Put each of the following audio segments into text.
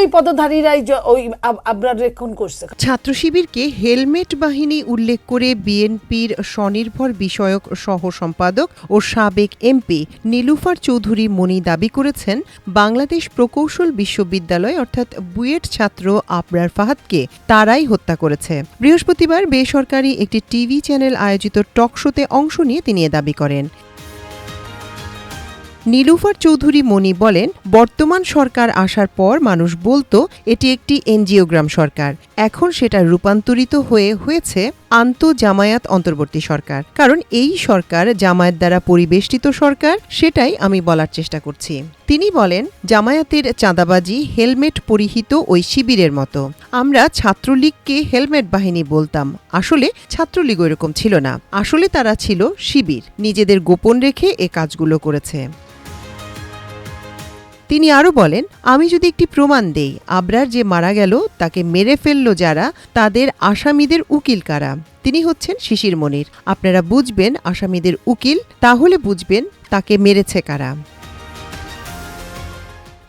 ওই পদধারীরাই ওই আব- আবরার রেখন করছে। ছাত্র শিবিরকে হেলমেট বাহিনী উল্লেখ করে বিএনপির স্বনির্ভর বিষয়ক সহ সম্পাদক ও সাবেক এমপি নীলুফার চৌধুরী মনি দাবি করেছেন, বাংলাদেশ প্রকৌশল বিশ্ববিদ্যালয় অর্থাৎ বুয়েট ছাত্র আবরার ফাহাদকে তারাই হত্যা করেছে। বৃহস্পতিবার বেসরকারি একটি টিভি চ্যানেল আয়োজিত টক শোতে অংশ নিয়ে তিনি এ দাবি করেন। নীলুফার চৌধুরী মনি বলেন, বর্তমান সরকার আসার পর মানুষ বলতো, এটি একটি এনজিওগ্রাম সরকার। এখন সেটা রূপান্তরিত হয়ে হয়েছে আন্ত জামায়াত অন্তর্বর্তী সরকার। কারণ এই সরকার জামায়াত দ্বারা পরিবেষ্টিত সরকার, সেটাই আমি বলার চেষ্টা করছি। তিনি বলেন, জামায়াতের চাঁদাবাজি হেলমেট পরিহিত ওই শিবিরের মতো। আমরা ছাত্রলীগকে হেলমেট বাহিনী বলতাম। আসলে ছাত্রলীগ এরকম ছিল না। আসলে তারা ছিল শিবির। নিজেদের গোপন রেখে এ কাজগুলো করেছে। তিনি আরও বলেন, আমি যদি একটি প্রমাণ দেই, আবরার যে মারা গেল, তাকে মেরে ফেলল যারা, তাদের আসামিদের উকিল কারা? তিনি হচ্ছেন শিশির মনির। আপনারা বুঝবেন আসামিদের উকিল, তাহলে বুঝবেন তাকে মেরেছে কারা।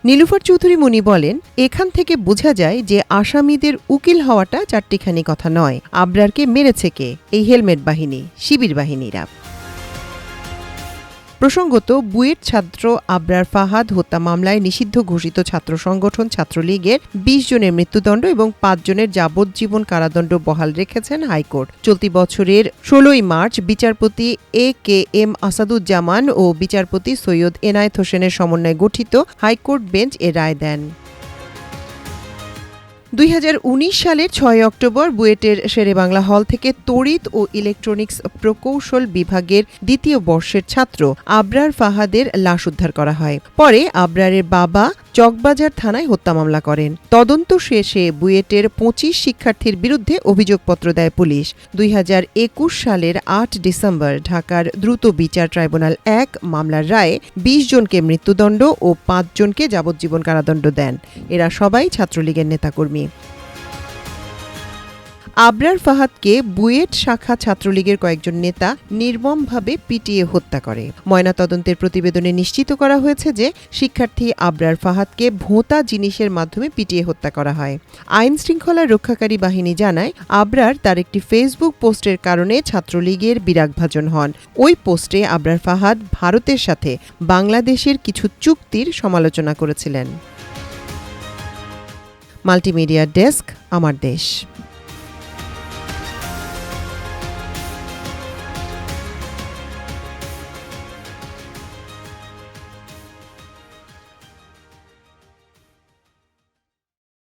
নীলুফার চৌধুরী মুনি বলেন, এখান থেকে বোঝা যায় যে আসামিদের উকিল হওয়াটা চারটিখানি কথা নয়। আবরারকে মেরেছে কে? এই হেলমেট বাহিনী, শিবির বাহিনীরা। প্রসঙ্গত, বুয়েট ছাত্র আবরার ফাহাদ হত্যা মামলায় নিষিদ্ধ ঘোষিত ছাত্র সংগঠন ছাত্রলীগের বিশ জনের মৃত্যুদণ্ড এবং পাঁচ জনের যাবজ্জীবন কারাদণ্ড বহাল রেখেছেন হাইকোর্ট। চলতি বছরের ষোলোই মার্চ বিচারপতি এ কে এম আসাদুজ্জামান ও বিচারপতি সৈয়দ এনায়েত হোসেনের সমন্বয়ে গঠিত হাইকোর্ট বেঞ্চ এ রায় দেন। দুই হাজার উনিশ সালের ছয় অক্টোবর বুয়েটের শেরেবাংলা হল থেকে তড়িৎ ও ইলেকট্রনিক্স প্রকৌশল বিভাগের দ্বিতীয় বর্ষের ছাত্র আবরার ফাহাদের লাশ উদ্ধার করা হয়। পরে আবরারের বাবা চকবাজার থানায় হত্যা মামলা করেন। তদন্ত শেষে বুয়েটের পঁচিশ শিক্ষার্থীর বিরুদ্ধে অভিযোগপত্র দেয় পুলিশ। দুই হাজার একুশ সালের আট ডিসেম্বর ঢাকার দ্রুত বিচার ট্রাইব্যুনাল এক মামলার রায়ে বিশ জনকে মৃত্যুদণ্ড ও পাঁচজনকে যাবজ্জীবন কারাদণ্ড দেন। এরা সবাই ছাত্রলীগের নেতাকর্মী। আবরার ফাহাদকে বুয়েট শাখা ছাত্রলীগের কয়েকজন নেতা নির্মমভাবে পিটিয়ে হত্যা করে। ময়নাতদন্তের প্রতিবেদনে নিশ্চিত করা হয়েছে যে শিক্ষার্থী আবরার ফাহাদকে ভোঁতা জিনিসের মাধ্যমে পিটিয়ে হত্যা করা হয়। আইন শৃঙ্খলা রক্ষাকারী বাহিনী জানায়, আবরার তার একটি ফেসবুক পোস্টের কারণে ছাত্রলীগের বিরাগভাজন হন। ওই পোস্টে আবরার ফাহাদ ভারতের সাথে বাংলাদেশের কিছু চুক্তির সমালোচনা করেছিলেন। মাল্টিমিডিয়া ডেস্ক, আমার দেশ।